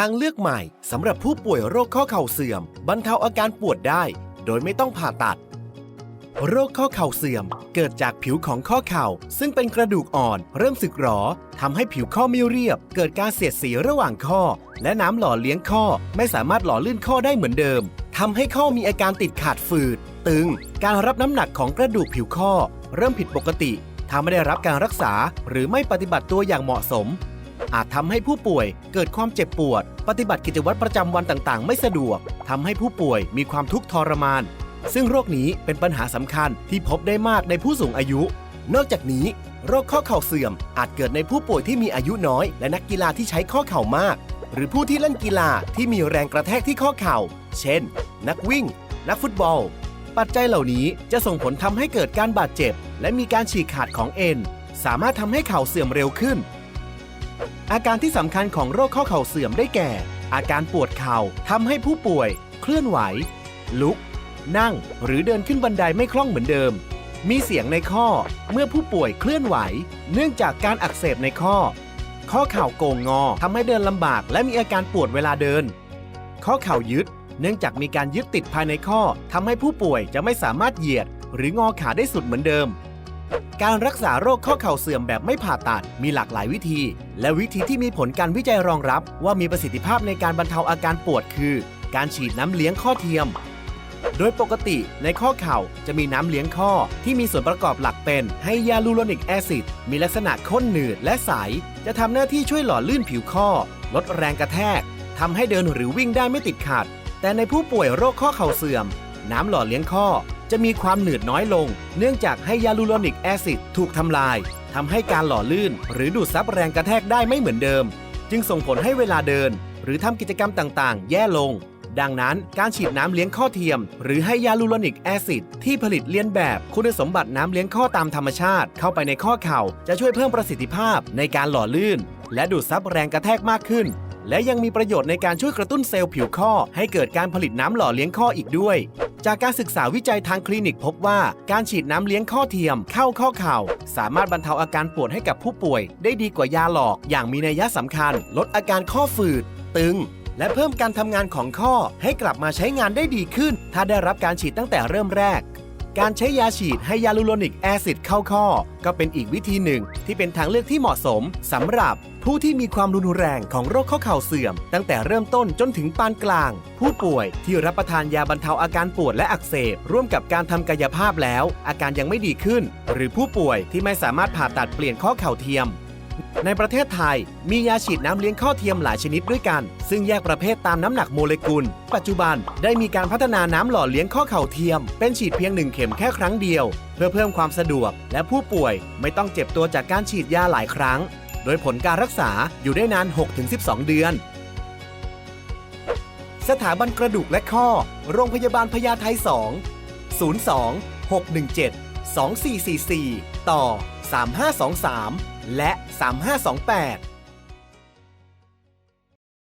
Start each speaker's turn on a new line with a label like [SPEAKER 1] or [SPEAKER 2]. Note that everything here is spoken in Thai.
[SPEAKER 1] ทางเลือกใหม่สำหรับผู้ป่วยโรคข้อเข่าเสื่อม บรรเทาอาการปวดได้ โดยไม่ต้องผ่าตัด โรคข้อเข่าเสื่อม เกิดจากผิวของข้อเข่า ซึ่งเป็นกระดูกอ่อนเริ่มสึกหรอทำให้ผิวข้อไม่เรียบ เกิดการเสียดสีระหว่างข้อ และน้ำหล่อเลี้ยงข้อ ไม่สามารถหล่อลื่นข้อได้เหมือนเดิมทำให้ข้อมีอาการติดขาดฝืด ตึง การรับน้ำหนักของกระดูกผิวข้อ เริ่มผิดปกติถ้าไม่ได้รับการรักษาหรือไม่ปฏิบัติตัวอย่างเหมาะสม อาจทำให้ผู้ป่วยเกิดความเจ็บปวด ปฏิบัติกิจวัตรประจำวันต่างๆ ไม่สะดวกทำให้ผู้ป่วยมีความทุกข์ทรมาน ซึ่งโรคนี้เป็นปัญหาสำคัญที่พบได้มากในผู้สูงอายุ นอกจากนี้ โรคข้อเข่าเสื่อม อาจเกิดในผู้ป่วยที่มีอายุน้อย และนักกีฬาที่ใช้ข้อเข่ามาก หรือผู้ที่เล่นกีฬาที่มีแรงกระแทกที่ข้อเข่า เช่น นักวิ่ง นักฟุตบอล ปัจจัยเหล่านี้จะส่งผลทำให้เกิดการบาดเจ็บ และมีการฉีกขาดของเอ็นสามารถทำให้เข่าเสื่อมเร็วขึ้น อาการที่สำคัญของโรคข้อเข่าเสื่อมได้แก่ อาการปวดเข่าทำให้ผู้ป่วย เคลื่อนไหว ลุก นั่ง หรือเดินขึ้นบันไดไม่คล่องเหมือนเดิม มีเสียงในข้อเมื่อผู้ป่วยเคลื่อนไหว เนื่องจากการอักเสบในข้อ ข้อเข่าโก่งงอทำให้เดินลำบาก และมีอาการปวดเวลาเดิน ข้อเข่ายึด เนื่องจากมีการยึดติดภายในข้อทำให้ผู้ป่วยจะไม่สามารถเหยียด หรืองอขาได้สุดเหมือนเดิม การรักษาโรคข้อเข่าเสื่อมแบบไม่ผ่าตัดมีหลากหลายวิธี และวิธีที่มีผลการวิจัยรองรับ ว่ามีประสิทธิภาพในการบรรเทาอาการปวดคือ การฉีดน้ำเลี้ยงข้อเทียม โดยปกติในข้อเข่าจะมีน้ำเลี้ยงข้อที่มีส่วนประกอบหลักเป็นไฮยาลูโรนิกแอซิดมีลักษณะข้นหนืดและใส จะทำหน้าที่ช่วยหล่อลื่นผิวข้อ ลดแรงกระแทกทำให้เดินหรือวิ่งได้ไม่ติดขัด แต่ในผู้ป่วยโรคข้อเข่าเสื่อม น้ำหล่อเลี้ยงข้อ จะมีความหนืดน้อยลง เนื่องจากไฮยาลูโรนิกแอซิดถูกทำลายทำให้การหล่อลื่น หรือดูดซับแรงกระแทกได้ไม่เหมือนเดิม จึงส่งผลให้เวลาเดิน หรือทำกิจกรรมต่างๆ แย่ลง ดังนั้นการฉีดน้ำเลี้ยงข้อเทียม หรือให้ยาลูโรนิกแอซิดที่ผลิตเลียนแบบคุณสมบัติน้ำเลี้ยงข้อตามธรรมชาติ เข้าไปในข้อเข่าจะช่วยเพิ่มประสิทธิภาพในการหล่อลื่น และดูดซับแรงกระแทกมากขึ้นและยังมีประโยชน์ในการช่วยกระตุ้นเซลล์ผิวข้อ ให้เกิดการผลิตน้ำหล่อเลี้ยงข้ออีกด้วย จากการศึกษาวิจัยทางคลินิกพบว่าการฉีดน้ำเลี้ยงข้อเทียม เข้าข้อเข่า สามารถบรรเทาอาการปวดให้กับผู้ป่วย ได้ดีกว่ายาหลอกอย่างมีนัยสำคัญ ลดอาการข้อฝืด ตึง และเพิ่มการทำงานของข้อให้กลับมาใช้งานได้ดีขึ้น ถ้าได้รับการฉีดตั้งแต่เริ่มแรก การใช้ยาฉีดให้ยาลูโรนิกแอซิดเข้าข้อ ก็เป็นอีกวิธีหนึ่งที่เป็นทางเลือกที่เหมาะสมสำหรับผู้ที่มีความรุนแรงของโรคข้อเข่าเสื่อม ตั้งแต่เริ่มต้นจนถึงปานกลาง ผู้ป่วยที่รับประทานยาบรรเทาอาการปวดและอักเสบ ร่วมกับการทำกายภาพแล้ว อาการยังไม่ดีขึ้น หรือผู้ป่วยที่ไม่สามารถผ่าตัดเปลี่ยนข้อเข่าเทียม ในประเทศไทยมียาฉีดน้ำเลี้ยงข้อเทียมหลายชนิดด้วยกัน ซึ่งแยกประเภทตามน้ำหนักโมเลกุล ปัจจุบันได้มีการพัฒนาน้ำหล่อเลี้ยงข้อเข่าเทียม เป็นฉีดเพียงหนึ่งเข็มแค่ครั้งเดียว เพื่อเพิ่มความสะดวก และผู้ป่วยไม่ต้องเจ็บตัวจากการฉีดยาหลายครั้ง โดยผลการรักษาอยู่ได้นาน 6-12 เดือน สถาบันกระดูกและข้อ โรงพยาบาลพญาไท2 02 617 2444 ต่อ 3523 และ 3528